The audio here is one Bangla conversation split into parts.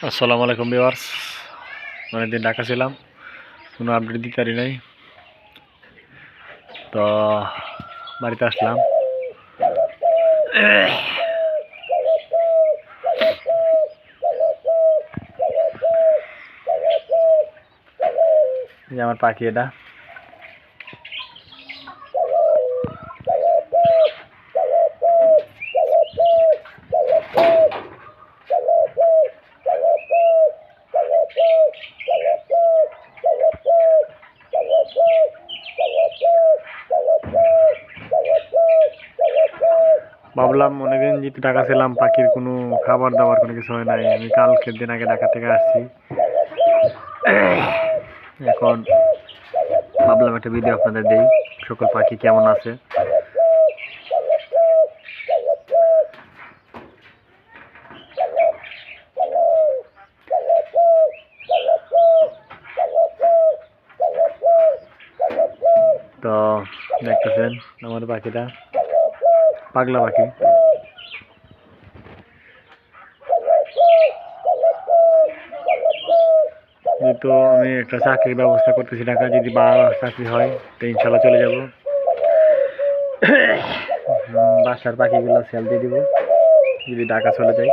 আসসালামু আলাইকুম ভিউয়ার্স অনেকদিন ঢাকা ছিলাম কোনো আপডেট দিতে পারি নাই তো বাড়িতে আসলাম এই যে আমার পাখি এটা ভাবলাম অনেকদিন যেহেতু ঢাকা ছিলাম, পাখির কোনো খাবার দাবার কোনো কিছু হয় নাই। আমি কালকের দিন আগে ঢাকা থেকে আসছি। এখন ভাবলাম একটা ভিডিও আপনাদের দিই, সকল পাখি কেমন আছে? তো দেখতেছেন আমাদের পাখিটা। পাগলা পাখি। তো আমি একটা চাকরির ব্যবস্থা করতেছি ঢাকা যদি বা চাকরি হয়, তো ইনশাল্লাহ চলে যাব। বাসার পাখিগুলো সেল দিয়ে দিব, যদি ঢাকা চলে যাই।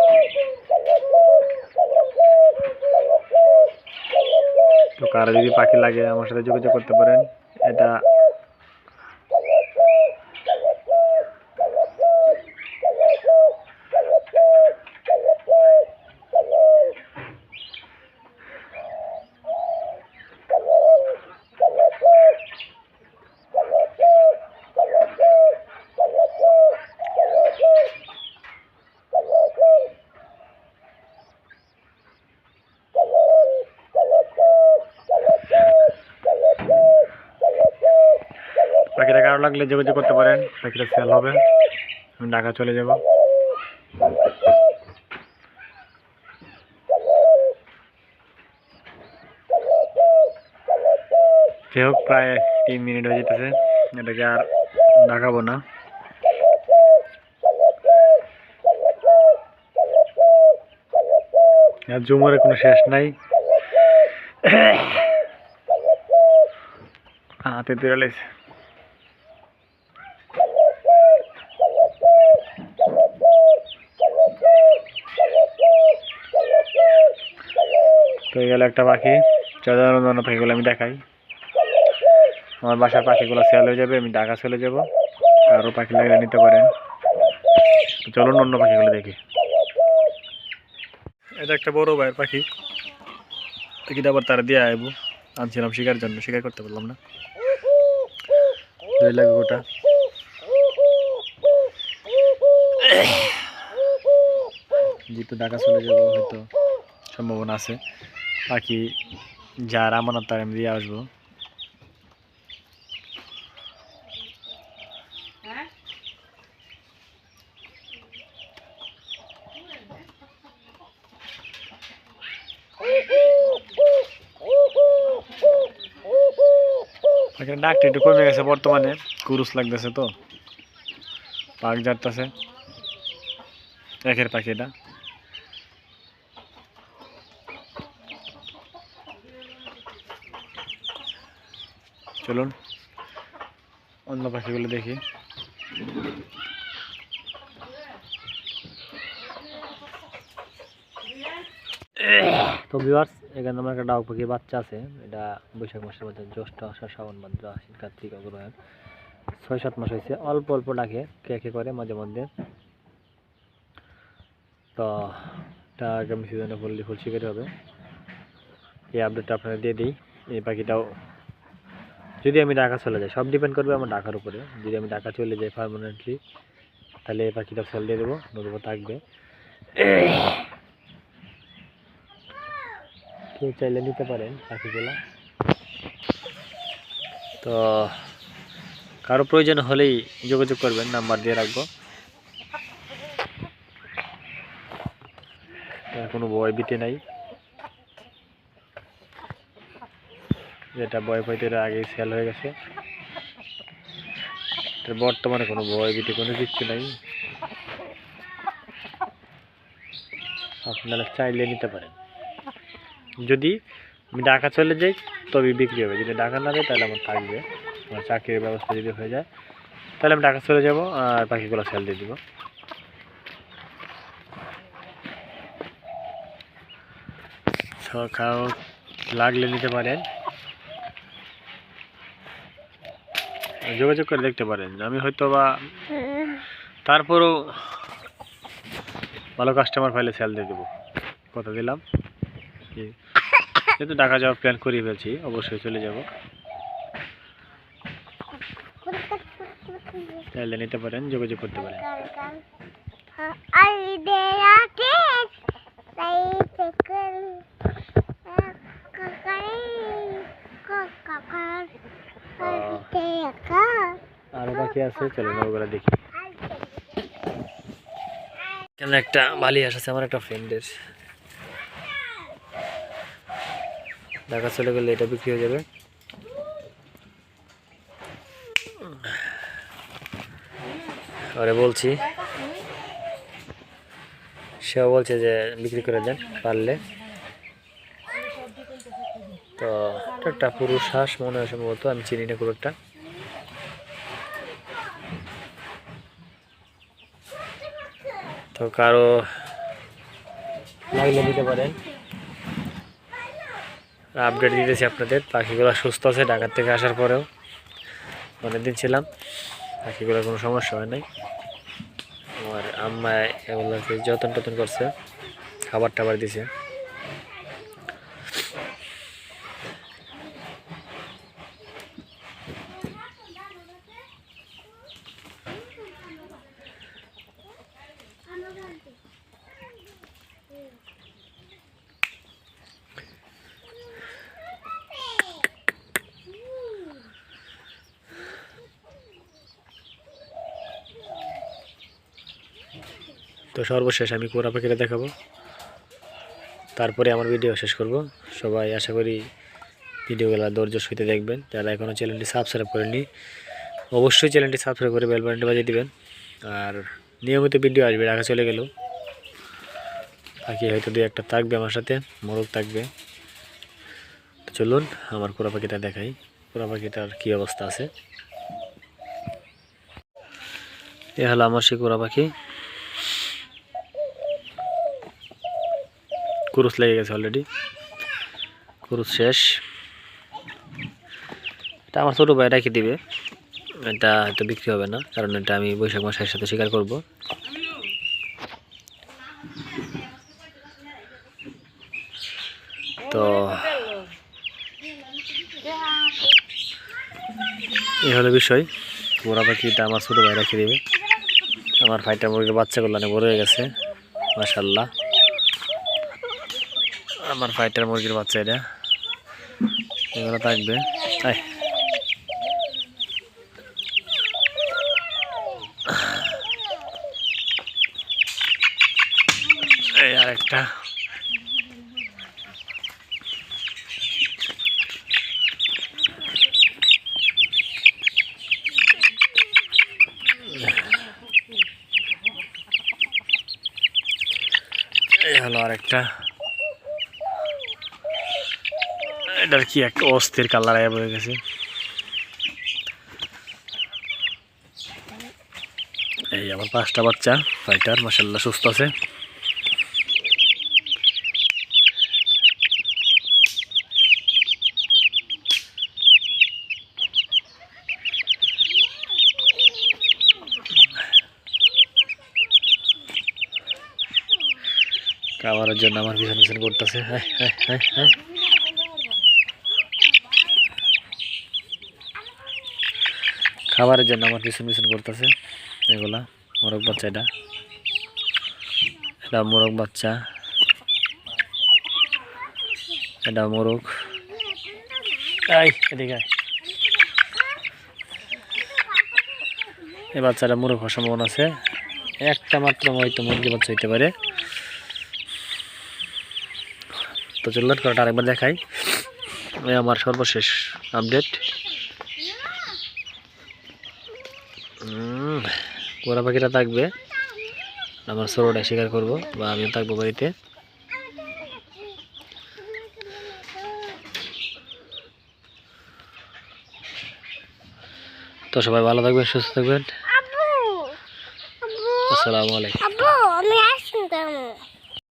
তো কারও যদি পাখি লাগে, আমার সাথে যোগাযোগ করতে পারেন। এটা কারও লাগলে যোগাযোগ করতে পারেন। পাখিটা সেল হবে। আমি ঢাকা চলে যাব। যাই হোক, প্রায় তিন মিনিট হয়ে যেতেছে। এটাকে আর দেখাবো না। আর জুমরের কোনো শেষ নাই। হাতে তুলে লেছে তো এই গেল একটা পাখি। চৌদ্দ অন্য পাখিগুলো আমি দেখাই। আমার বাসার পাখিগুলো সেল হয়ে যাবে, আমি ঢাকা চলে যাব। আরও পাখি লাগলে নিতে পারেন। চলুন, অন্য পাখিগুলো দেখি। এটা একটা বড় ভাইয়ের পাখি। পাখিটা আবার তারা দিয়ে আইবো। আনছিলাম শিকার জন্য, শিকার করতে পারলাম না। দুই লাগবে গোটা। যেহেতু ঢাকা চলে যাব, হয়তো সম্ভাবনা আছে। পাখি যার আমানত তার আমি দিয়ে আসব এখানে ডাকটা একটু কমে গেছে বর্তমানে কুরুস লাগতেছে তো পাক যাচ্ছে একের পাখি চলুন, অন্য পাখিগুলো দেখি। তো ভিউয়ার্স এখানে আমার একটা ডাক পাখির বাচ্চা আছে। এটা বৈশাখ মাসের মধ্যে জ্যৈষ্ঠ আষাঢ় শ্রাবণ ভাদ্র আশ্বিন কার্তিক অগ্রহায়ণ। ছয় সাত মাস হয়েছে, অল্প অল্প ডাকে, কে কে করে মাঝে মধ্যে। তো এটা আগামী সিজনে ফুললি ফুল শিকারি হবে। এই আপডেটটা আপনাদের দিয়ে দিই। এই পাখিটাও যদি আমি ঢাকা চলে যাই, সব ডিপেন্ড করবে আমার ঢাকার উপরে। যদি আমি ঢাকা চলে যাই পারমানেন্টলি তাহলে পাখিটা সেল দিয়ে দেবো, নতুবা থাকবে। কেউ চাইলে নিতে পারেন পাখিগুলো। তো কারও প্রয়োজন হলেই যোগাযোগ করবেন, নাম্বার দিয়ে রাখব। কোনো বয় বিটে নাই। যেটা বয় পাইতে আগেই সেল হয়ে গেছে। বর্তমানে কোনো বয় বিটে কোনো কিছু নাই। আপনারা চাইলে নিতে পারেন। যদি আমি ঢাকা চলে যাই তবে বিক্রি হবে। যদি ঢাকা না যাই, তাহলে আমার থাকবে। আমার চাকরির ব্যবস্থা যদি হয়ে যায়, তাহলে আমি ঢাকা চলে যাব আর পাখিগুলো সেল দিয়ে দিব। খাও, লাগলে নিতে পারেন। যোগাযোগ করে দেখতে পারেন। আমি হয়তো বা তারপরও ভালো কাস্টমার পাইলে সেল দিয়ে দেবো। কথা দিলাম। যেহেতু ঢাকা যাওয়ার প্ল্যান করিয়ে ফেলছি অবশ্যই চলে যাব। তাহলে নিতে পারেন যোগাযোগ করতে পারেন। আরও আছে, চলো ওগুলো দেখি। কেমন একটা বালি আসছে, আমার একটা ফ্রেন্ডের ঢাকা চলে গেলে এটা বিক্রি হয়ে যাবে। আরে বলছি, সেও বলছে যে বিক্রি করে দেন পারলে। তো একটা পুরুষ হাঁস মনে হয় সম্ভবত, আমি চিনি না খুব একটা। তো কারও লাগলে দিতে পারেন। আপডেট দিতেছি আপনাদের। পাখিগুলো সুস্থ আছে, ঢাকার থেকে আসার পরেও। অনেক দিন ছিলাম পাখিগুলোর কোনো সমস্যা হয় নাই। আমার আম্মা এগুলোকে যতন টতন করছে খাবার টাবার দিছে। তো সর্বশেষ আমি কোরা পাখিটা দেখাবো। তারপরে আমার ভিডিও শেষ করব। সবাই আশা করি ভিডিওগুলো ধৈর্য সহিত দেখবেন। যারা এখনও চ্যানেলটি সাবস্ক্রাইব করেনি অবশ্যই চ্যানেলটি সাবস্ক্রাইব করে বেল বাটনটি বাজিয়ে দেবেন। আর নিয়মিত ভিডিও আসবে, ঢাকা চলে গেল। পাখি হয়তো দু একটা থাকবে আমার সাথে, মোরগ থাকবে। তো চলুন, আমার কোরা পাখিটা দেখাই। কোরা পাখিটার কী অবস্থা আছে? এ হলো আমার সেই কোরা পাখি। কুরুস লেগে গেছে অলরেডি কুরুস শেষ। এটা আমার ছোটো ভাই রেখে দিবে। এটা হয়তো বিক্রি হবে না, কারণ এটা আমি বৈশাখ মাসের সাথে শিকার করব। তো এই হলো বিষয়। ওরা পাখিটা আমার ছোটো ভাই রেখে দিবে। আমার ভাইটা মুরগির বাচ্চাগুলো অনেক বড় হয়ে গেছে মাসাল্লাহ আমার ফাইটার মুরগির বাচ্চা এটা। এগুলো থাকবে। আয় এই আরেকটা। এই হলো আরেকটা। এটার কি একটা অস্থির কালার আয়া বয়ে গেছে। এই আমার পাঁচটা বাচ্চা ফাইটার মাসাল্লাহ সুস্থ আছে। খাবারের জন্য আমার পিছন পিছন করতেছে হ্যাঁ হ্যাঁ হ্যাঁ হ্যাঁ। খাবারের জন্য আমার পিছন পিছন করতেছে। এগুলা, মোরগ বাচ্চা এটা। এটা মোরগ বাচ্চা। এটা মোরগ। এই, এদিকে। এই বাচ্চাটা মোরগ হওয়ার সম্ভাবনা আছে। একটা মাত্র হয়তো মুরগি বাচ্চা হইতে পারে। তো চলুন করাটা আরেকবার দেখাই। আমার সর্বশেষ আপডেট আমরা পাখিটা থাকবে। আমার সরোটা শিকার করব বা আমিও থাকব বাড়িতে। তো সবাই ভালো থাকবেন সুস্থ থাকবেন। আসসালামু আলাইকুম।